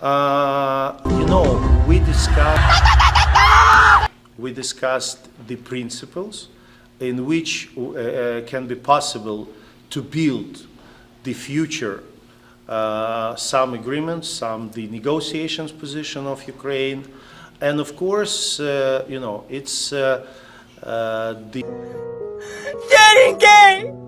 Uh, you know, we discussed, we discussed the principles in which uh, uh, can be possible to build the future, uh, some agreements, some the negotiations position of Ukraine, and of course, uh, you know, it's the... Getting gay!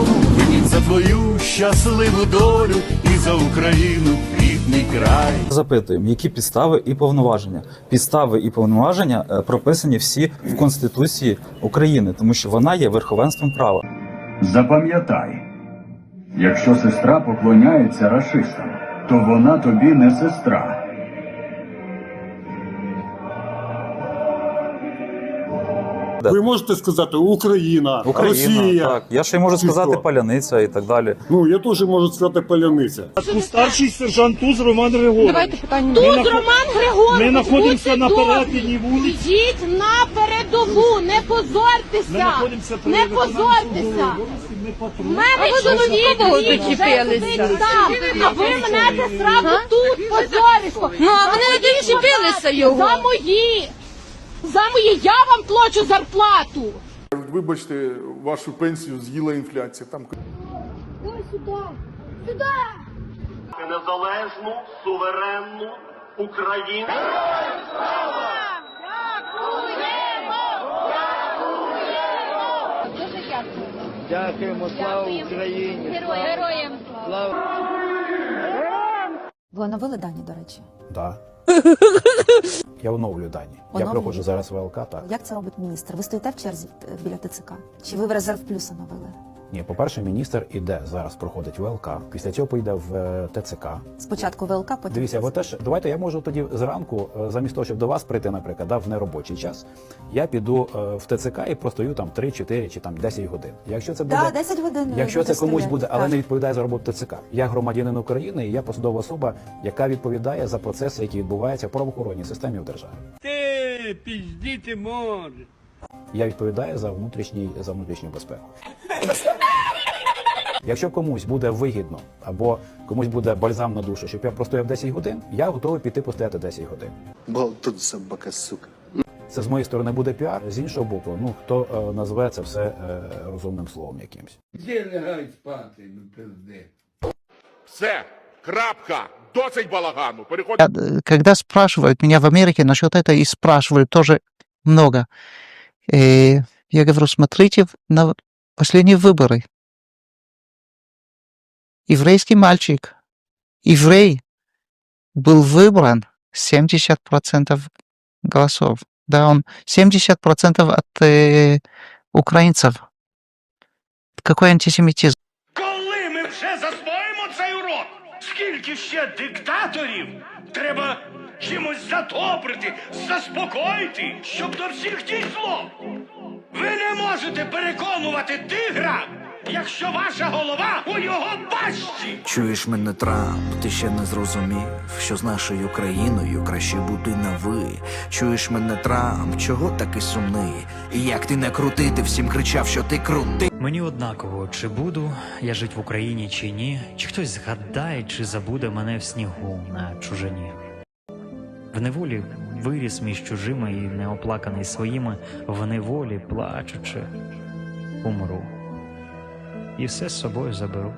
твою щасливу долю і за Україну, рідний край. Запитуємо, які підстави і повноваження. Підстави і повноваження е, прописані всі в Конституції України, тому що вона є верховенством права. Запам'ятай, якщо сестра поклоняється рашистам, то вона тобі не сестра. Ви можете сказати Україна, Україна, Росія. так. Я ще й можу Чи сказати що? паляниця і так далі. Ну я теж можу сказати паляниця. Старший сержант Туз Роман Григорович. Давайте питання. Ми Тут наход- Роман Григорович, Ми знаходимося будьте на добрі. перетині вулиць. Йдіть на передову, не Ми позортеся. знаходимося при Не виконанні позортеся. ми. В мене чоловік кого вже сидить там, а ви мене зразу тут позорисько. Ну, а вони не дочепилися його. За мої. За мої. Я вам плачу зарплату. Вибачте, вашу пенсію з'їла інфляція. Там Ой, сюди. Сюди. незалежну, суверенну Україну. Дуже дякую. Дякуємо, слава Україні. Героям слава. Ви оновили дані, до речі. Да. Я оновлюю дані. Я приходжу зараз зараз ЛК, так. Як це робить міністр? Ви стоїте в черзі біля ТЦК? Чи ви в резерв плюс оновили? Ні, по-перше, міністр іде зараз проходить ВЛК, після цього поїде в е, ТЦК. Спочатку ВЛК, потім Дивіться, ви теж давайте я можу тоді зранку, е, замість того, щоб до вас прийти, наприклад, да, в неробочий час, я піду е, в ТЦК і простою там 3, 4 чи там 10 годин. Якщо це буде Да, 10 годин. Якщо це комусь буде, але Так. не відповідає за роботу ТЦК. Я громадянин України і я посадова особа, яка відповідає за процеси, які відбуваються в правоохоронній системі в державі. Ти піздіти може. Я відповідаю за внутрішній за внутрішню безпеку. Якщо комусь буде вигідно або комусь буде бальзам на душу, щоб я простояв 10 годин, я готовий піти постояти 10 годин. Болтун собака, сука. Це з моєї сторони буде піар. З іншого боку, ну хто е, назве це все е, розумним словом якимсь. Де лягай спати, ну пизди. Все, крапка, досить балагану. Переходимо. когда спрашивают меня в Америке насчет этого, и спрашивают тоже много, э, я говорю, смотрите в- на последние выборы. Еврейский мальчик, еврей, был выбран 70% голосов. Да, он 70% от э, украинцев. Какой антисемитизм? Коли ми вже засвоїмо цей урок? Скільки ще диктаторів треба чимось задобрити, заспокоїти, щоб до всіх дійшло? Ви не можете переконувати тигра, Якщо ваша голова у його пащі. Чуєш мене, Трамп, ти ще не зрозумів, що з нашою країною краще бути на ви. Чуєш мене, Трамп, чого такий сумний? І як ти не крути, ти всім кричав, що ти крутий. Мені однаково, чи буду я жити в Україні чи ні, чи хтось згадає, чи забуде мене в снігу на чужині. В неволі виріс між чужими і неоплаканий своїми, в неволі, плачучи, умру. І все з собою заберу.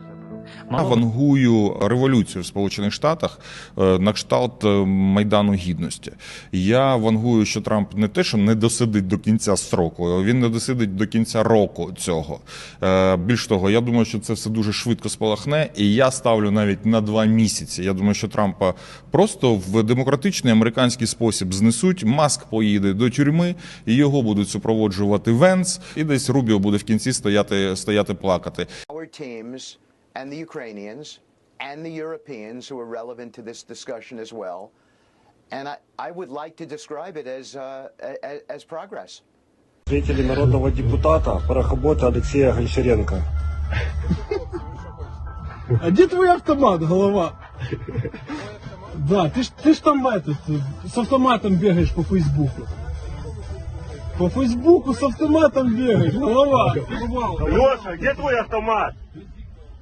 Мало вангую революцію в Сполучених Штатах е, на кшталт е, Майдану Гідності. Я вангую, що Трамп не те, що не досидить до кінця строку, він не досидить до кінця року цього. Е, Більш того, я думаю, що це все дуже швидко спалахне, і я ставлю навіть на два місяці. Я думаю, що Трампа просто в демократичний американський спосіб знесуть. Маск поїде до тюрми, і його будуть супроводжувати Венс, і десь Рубіо буде в кінці стояти, стояти плакати. our teams and the Ukrainians and the Europeans who are relevant to this discussion as well. And I, I would like to describe it as, uh, as, as progress. Встретили народного депутата, парохобота Алексея Гончаренко. А где твой автомат, голова? Да, ты ж, ты ж там этот, с автоматом бегаешь по Фейсбуку. По Фейсбуку с автоматом бегаешь, голова. Леша, где твой автомат?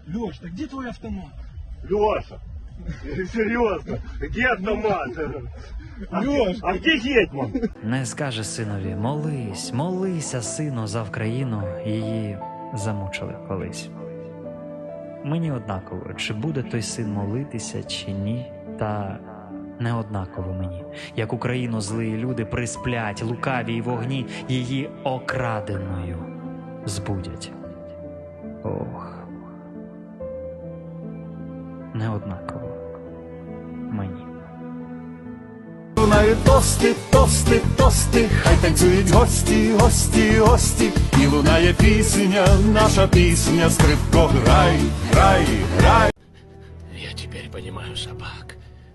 Леш, так где твой автомат? Леша, серьезно, где автомат? Леш, А где Гетман? не скаже синові: молись, молися, сину, за Вкраїну, її замучили колись. Мені однаково, чи буде той син молитися, чи ні, та не однаково мені, як Україну злі люди присплять, лукаві й вогні її окраденою збудять. Ох. Не однаково мені. Лунають тости, тости, тости, хай танцюють гості, гості, гості, і лунає пісня, наша пісня, скрипко, грай, грай, грай. Я тепер понимаю собак.